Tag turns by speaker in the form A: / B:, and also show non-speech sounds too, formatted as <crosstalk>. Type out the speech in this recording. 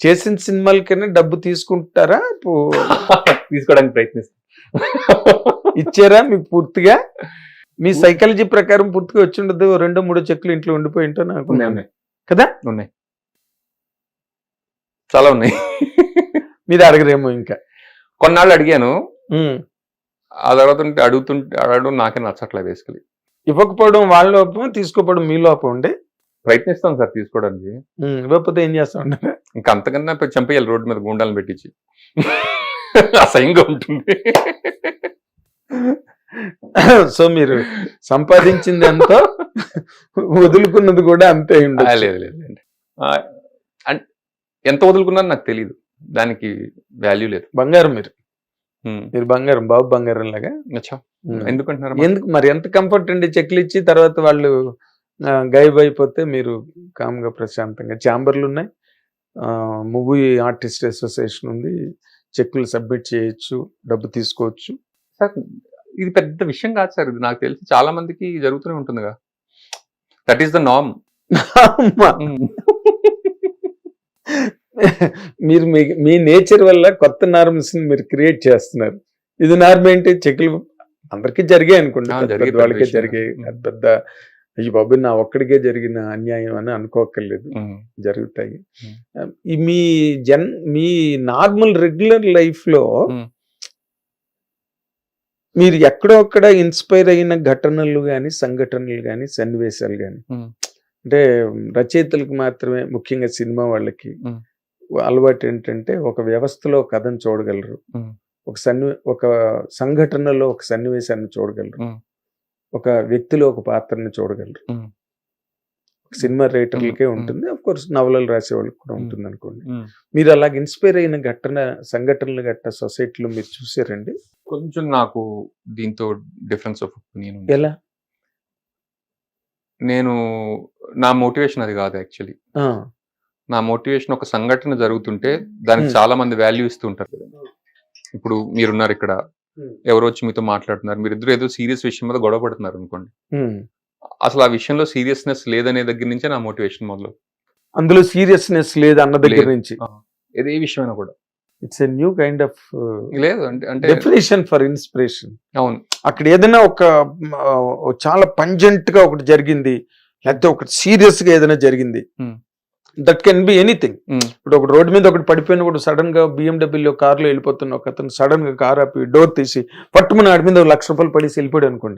A: చేసిన సినిమాలకైనా డబ్బు తీసుకుంటారా? <laughs>
B: తీసుకోవడానికి ప్రయత్నిస్తాను
A: ఇచ్చారా మీకు పూర్తిగా? మీ సైకాలజీ ప్రకారం పూర్తిగా వచ్చి ఉండదు రెండో మూడో చెక్కులు ఇంట్లో ఉండిపోయి ఉంటాను
B: ఉన్నాయి
A: అనుకున్నాను
B: ఉన్నాయి.
A: కదా?
B: ఉన్నాయి. చాలా ఉన్నాయి.
A: మీరు అడగరేమో ఇంకా.
B: కొన్నాళ్ళు అడిగాను. ఆ తర్వాత ఉంటే అడుగుతుంటే అడగడం నాకే నచ్చట్లే బేసికలీ
A: ఇవ్వకపోవడం వాళ్ళ లోపం తీసుకోపోవడం మీ లోపం ఉండే?
B: ప్రయత్నిస్తాను సార్ తీసుకోవడానికి.
A: ఇవ్వకపోతే ఏం చేస్తా? ఉంటారు
B: ఇంకా అంతకన్నా చంపేయాలి రోడ్డు మీద గుండాలను పెట్టించి. అసహ్యంగా ఉంటుంది.
A: సో మీరు సంపాదించింది ఎంతో వదులుకున్నది కూడా అంతే
B: లేదు లేదు లేదు. ఆ, అన్- ఎంత వదులుకున్నాను నాకు తెలియదు దానికి వాల్యూ లేదు.
A: బంగారం మీరు. మీరు బంగారం బాబు బంగారం లాగా.
B: ఎందుకంటున్నారు
A: ఎందుకు మరి ఎంత కంఫర్ట్ అండి? చెక్లు ఇచ్చి తర్వాత వాళ్ళు గైబ్ అయిపోతే మీరు కామ్గా ప్రశాంతంగా. ఛాంబర్లు ఉన్నాయి మూవీ ఆర్టిస్ట్ అసోసియేషన్ ఉంది. చెక్కులు సబ్మిట్ చేయొచ్చు డబ్బు తీసుకోవచ్చు.
B: సార్ ఇది పెద్ద విషయం కాదు సార్. ఇది నాకు తెలిసి చాలా మందికి జరుగుతూనే ఉంటుందిగా. దట్ ఈస్ ద నార్మ్
A: అమ్మా, మీరు మీ మీ నేచర్ వల్ల కొత్త నార్మ్స్ని మీరు క్రియేట్ చేస్తున్నారు. ఇది నార్మ్ ఏంటి? చెక్కులు అందరికీ జరిగాయి పెద్ద వాళ్ళకే. జరిగాయి. పెద్ద అయ్యి బాబు నా ఒక్కడికే జరిగిన అన్యాయం అని అనుకోకర్లేదు జరుగుతాయి. ఈ మీ జన్ మీ నార్మల్ రెగ్యులర్ లైఫ్లో
B: Hmm.
A: మీరు ఎక్కడో అక్కడ ఇన్స్పైర్ అయిన ఘటనలు కానీ సంఘటనలు కానీ సన్నివేశాలు కానీ. అంటే రచయితలకు మాత్రమే ముఖ్యంగా సినిమా వాళ్ళకి. అలవాటు ఏంటంటే ఒక వ్యవస్థలో కథను చూడగలరు. ఒక సన్ని ఒక సంఘటనలో ఒక సన్నివేశాన్ని చూడగలరు. ఒక వ్యక్తిలో ఒక పాత్రని చూడగలరు. సినిమా రైటర్లకే. ఉంటుంది అఫ్ కోర్స్ నవలలు రాసే వాళ్ళకి కూడా. ఉంటుంది అనుకోండి మీరు అలాగ ఇన్స్పైర్ అయిన ఘటన సంఘటనలు గట్ట సొసైటీలో మీరు చూసారండి
B: కొంచెం నాకు దీంతో డిఫరెన్స్ ఆఫ్ ఒపీనియన్
A: ఎలా
B: నేను నా మోటివేషన్ అది కాదు యాక్చువల్లీ నా మోటివేషన్ ఒక సంఘటన జరుగుతుంటే దానికి. చాలా మంది వాల్యూ ఇస్తూ ఉంటారు ఇప్పుడు మీరున్నారు ఇక్కడ. ఎవరో వచ్చి మీతో మాట్లాడుతున్నారు? మీరు ఇద్దరు ఏదో సీరియస్ విషయం మీద గొడవ పడుతున్నారు అనుకోండి. అసలు ఆ విషయంలో సీరియస్నెస్ లేదనే దగ్గర నుంచే నా మోటివేషన్ మొదలు.
A: అందులో సీరియస్నెస్ లేదు అన్న దగ్గర. నుంచి.
B: ఏదే విషయమైనా కూడా.
A: It's a new kind of
B: లేదు అంటే అంటే
A: డెఫినేషన్ ఫర్ ఇన్స్పిరేషన్
B: అవును.
A: అక్కడ ఏదైనా ఒక చాలా పంజెంట్గా ఒకటి జరిగింది లేకపోతే ఒకటి సీరియస్గా ఏదైనా జరిగింది. That can be anything. ఇప్పుడు ఒక రోడ్డు మీద ఒకటి పడిపోయిన కూడా సడన్గా బిఎండబ్ల్యూ కార్లో వెళ్ళిపోతున్న ఒక అతను సడన్గా కార్ ఆపి డోర్ తీసి పట్టుమని ఆడి మీద ఒక లక్ష రూపాయలు పడేసి వెళ్ళిపోయాడు అనుకోండి